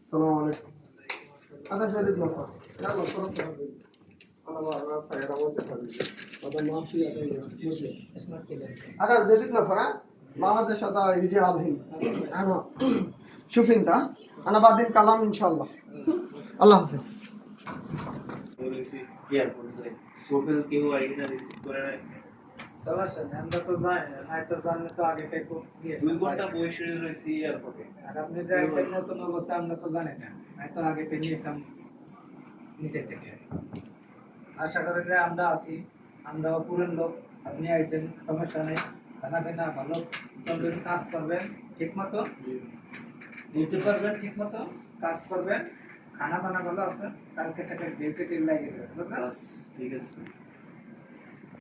السلام عليكم هذا جديد نفر يلا صرفت حبيبي انا بقى انا سعيد اموت يا حبيبي هذا ما في مسلم هذا جديد نفر ها ما هذا شدا يجي على الهند انا شوف انت ها؟ انا بعدين كلام ان شاء الله الله حافظ এয়ারপোর্টে সোফেল কেউ আইডিটা রিসিভ করে নেয় আমরা তো জানি হয়তো জানলে তো আগে থেকে দুই ঘণ্টা বসে রয়েছি এয়ারপোর্টে আর আপনি যে আইসেন নতুন অবস্থা আমরা তো জানি না। হয়তো আগে থেকে নিয়ে নিচে থেকে। আশা করি যে আমরা আছি আমরাও পুরেন লোক আপনি আইসেন সমস্যা নেই। খানা পিনা ভালো চলবেন কাজ করবেন ঠিক মতো? ডিউটি করবেন ঠিক মতো? কাজ করবেন? খানা পানা ভালো আছে কালকে থেকে ডিউটি ঠিক বাস ঠিক আছে।